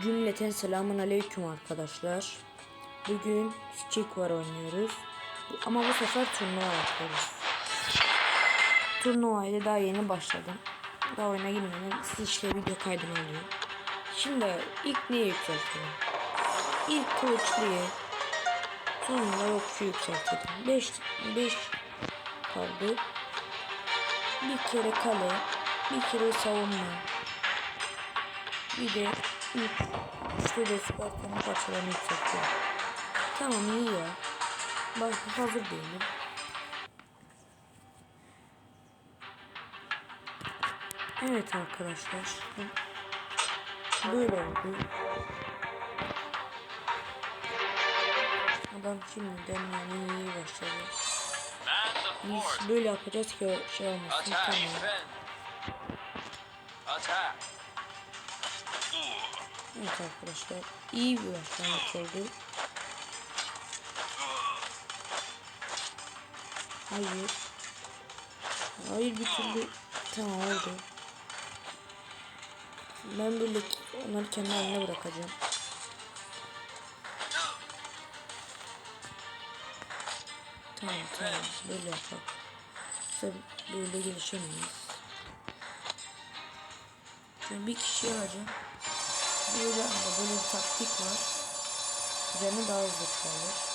Cümleten selamun aleyküm arkadaşlar. Bugün Stick var oynuyoruz. Ama bu sefer turnuva yapıyoruz. Turnuvayla daha yeni başladım. Daha oyuna girmeden siz işte video kaydını alıyor. Şimdi ilk neyi yükseltelim? İlk kılıçlıyı sonra okçu yükseltelim. 5 5 kaldı. Bir kere kale, bir kere savunma. Bir de üçte de Sparta'nın parçalarını yükseltiyor. Tamam iyi ya. Bak hazır değilim. Evet arkadaşlar. Böyle oldu. Adam şimdiden yani iyi başladı. Biz böyle yapacağız ki şey olmasın. Tamam. Evet arkadaşlar. iyi bir başlangıç oldu. Hayır. Hayır bir türlü tamam oldu. Ben böyle onları kendi haline bırakacağım. Tamam tamam böyle yapalım. Yoksa böyle gelişemeyiz. Şimdi bir kişi alacağım. Böyle ama böyle bir taktik var. Canı daha hızlı çoğalır.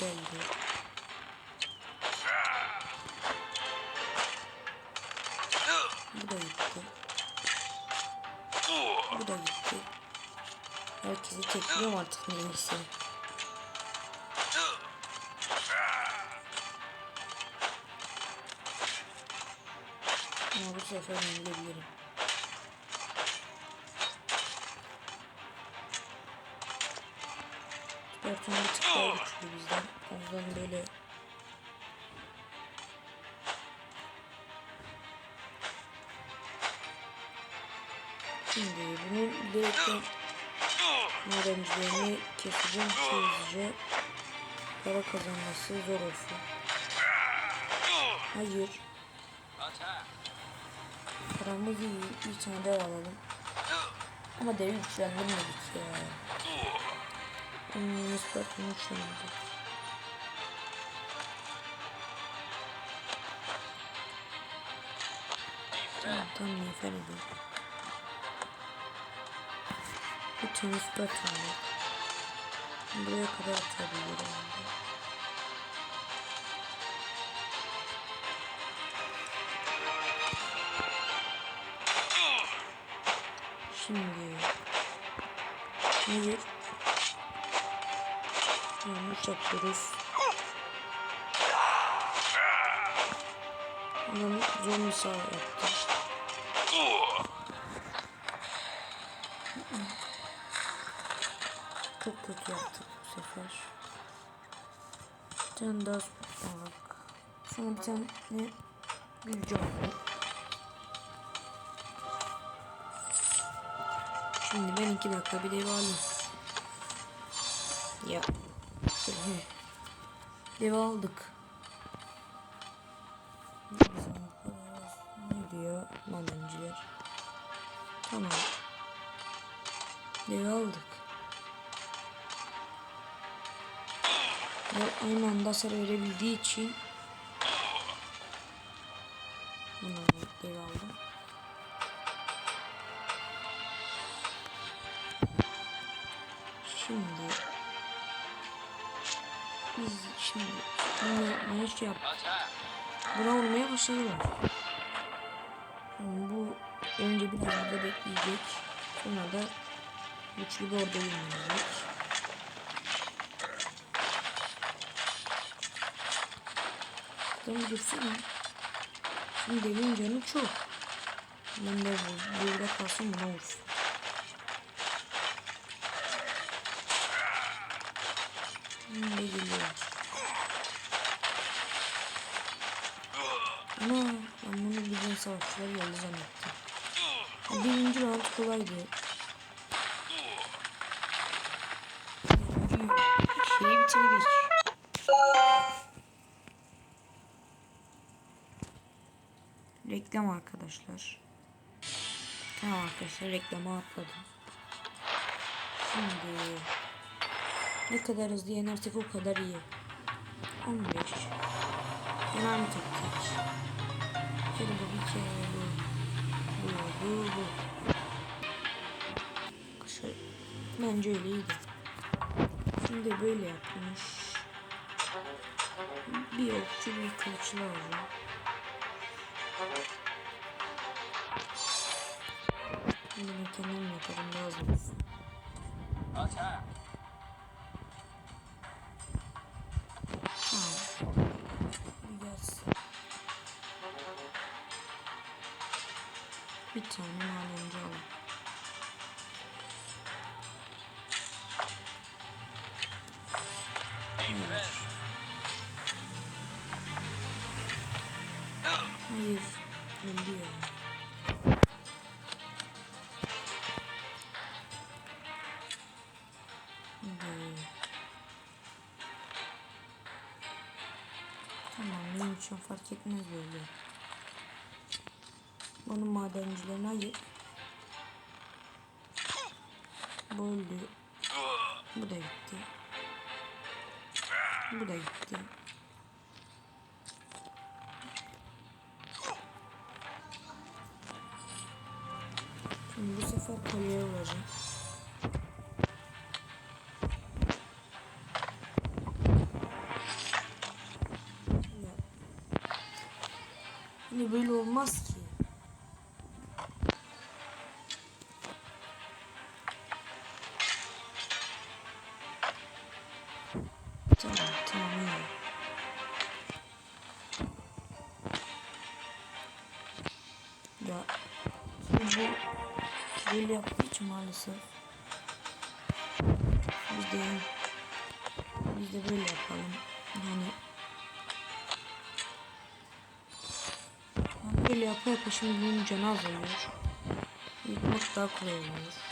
Belli. Bu da gitti. Bu da gitti. Herkesi tekliyorum artık neyse. Bu sefer yenilebilirim. Spartan bir tık daha güçlü bizden. O yüzden böyle Şimdi bunun direkten öğrencilerini keseceğim hızlıca para kazanması zor olsun. Hayır. Attack. Paramız iyi. Bir tane dev alalım. Ama devi güçlendirmedik ya. Hmm, Spartan'ı güçlendirdik. Tamam tamam yeter edin. Bir tane Spartan var. Buraya kadar atabilirim. Şimdi. Hayır Yanlış yapıyoruz Adam zombi sağ yaptı Çok kötü yaptık bu sefer. Bir tane daha bak Sonra bir tane Gülce oldu Şimdi ben iki dakika bir dev alayım. Ya. Dev aldık. Ne diyor madenciler? Tamam. Dev aldık. Ve aynı anda hasar verebildiği için Bunu dev aldım. Şey yap. Buna vurmaya başladılar. Şimdi bu önce bir burada bekleyecek. Sonra da güçlü bir ordu yenilecek. Tamam dursana. Şimdi devin canı çok. Ben de bu, burada kalsın buna vursun. Ne geliyor? Ama ben bunu bizim savaşçılar geldi zannettim. Ya Birinci round kolaydı. Birinci şeyi bitirdik. Reklam arkadaşlar. Tamam arkadaşlar reklama atladım. Şimdi ne kadar hızlı yenersek o kadar iyi. 15. Yine aynı taktik. Bir kere bu bir bu. Bu bu bu. Arkadaşlar bence öyle iyiydi. Şimdi böyle yapmış. Bir okçu bir kılıç lazım. Şimdi ben kendim yaparım lazım. Attack. Bir tane madenci alalım. Hayır. Öldü ya. Tamam benim için fark etmez böyle. Bunun madencilerine ayır. Bu öldü. Bu da gitti. Bu da gitti. Şimdi bu sefer kolye olacak. Ya bu böyle yaptığı için maalesef biz de biz de böyle yapalım. Yani böyle yapa yapa şimdi bunun canı azalıyor. Yıkmak daha kolay olur.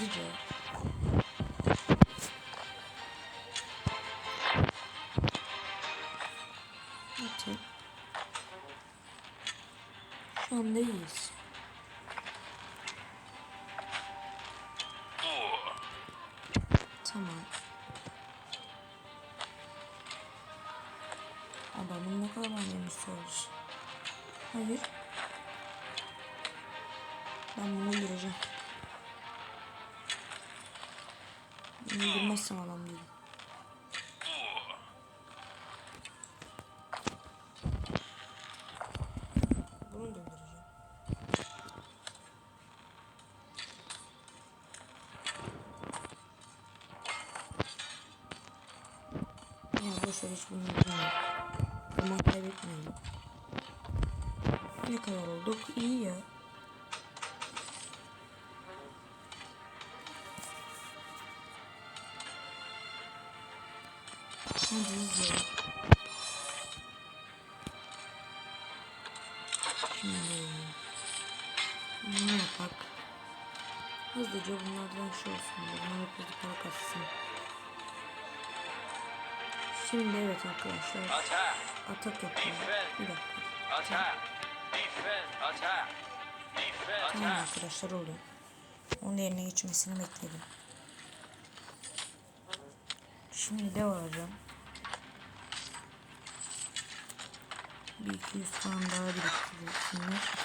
Hızlıca. Atın. Şu anda iyiyiz. Tamam. Adamın ne kadar yemiş olmuş. Hayır. Ben bunu öldüreceğim. Öldürmezsem adam değilim. Bunu hiç bunu öldürmeyelim. Zaman kaybetmeyelim. Ne kadar olduk? İyi ya. Şimdi ne yapak? Hızlıca bunlardan şey olsun. Bunları hızlı para. Şimdi evet arkadaşlar. Atak yapalım. Bir dakika. Tamam arkadaşlar oldu. Onun yerine geçmesini bekledim. Şimdi de varacağım. Bir iki yüz falan daha biriktirsinler.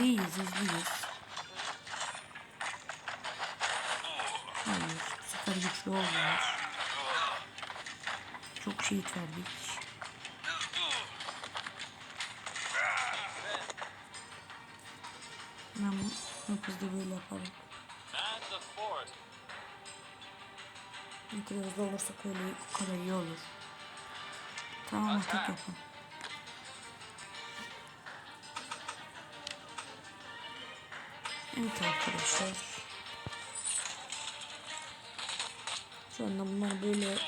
İyiyiz, hızlıyız. Hayır, sefer güçlü olmuyor. Çok şehit verdik. Ben bu hızlı böyle yaparım. Ne kadar hızlı olursak öyle o kadar iyi olur. Tamam atak yapın. Evet arkadaşlar. Şu anda bunlar böyle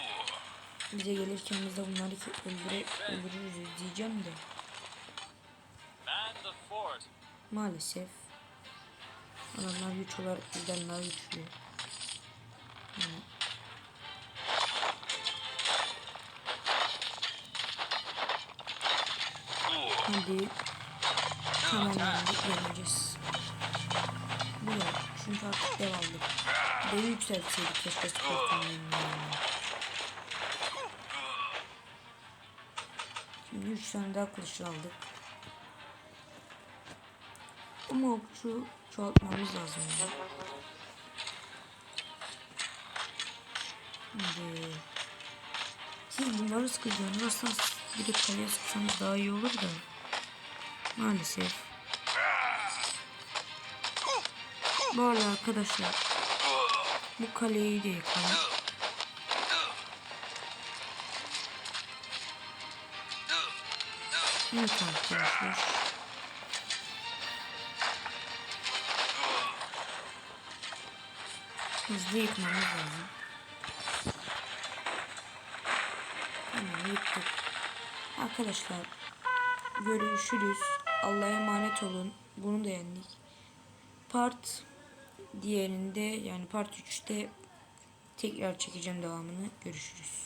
bize gelirken biz de bunları ki öldüre, öldürürüz diyeceğim de maalesef Adamlar güç olarak bizden daha güçlü. Yani Hadi tamamlandık yeneceğiz. Bu ne? Çünkü artık dev aldık. Devi yükseltseydik keşke sportun Şimdi 3 tane daha kılıç aldık. Ama okçu çoğaltmamız lazım. Şimdi siz bunları sıkıcaksınız. Aslında direkt kaleye sıksanız daha iyi olur da. Maalesef. Bu arada arkadaşlar bu kaleyi de yıkalım. Evet arkadaşlar. Hızlı yıkmamız lazım. Tamam yıktık. Arkadaşlar görüşürüz. Allah'a emanet olun. Bunu da yendik. Part diğerinde yani part 3'te tekrar çekeceğim devamını. Görüşürüz.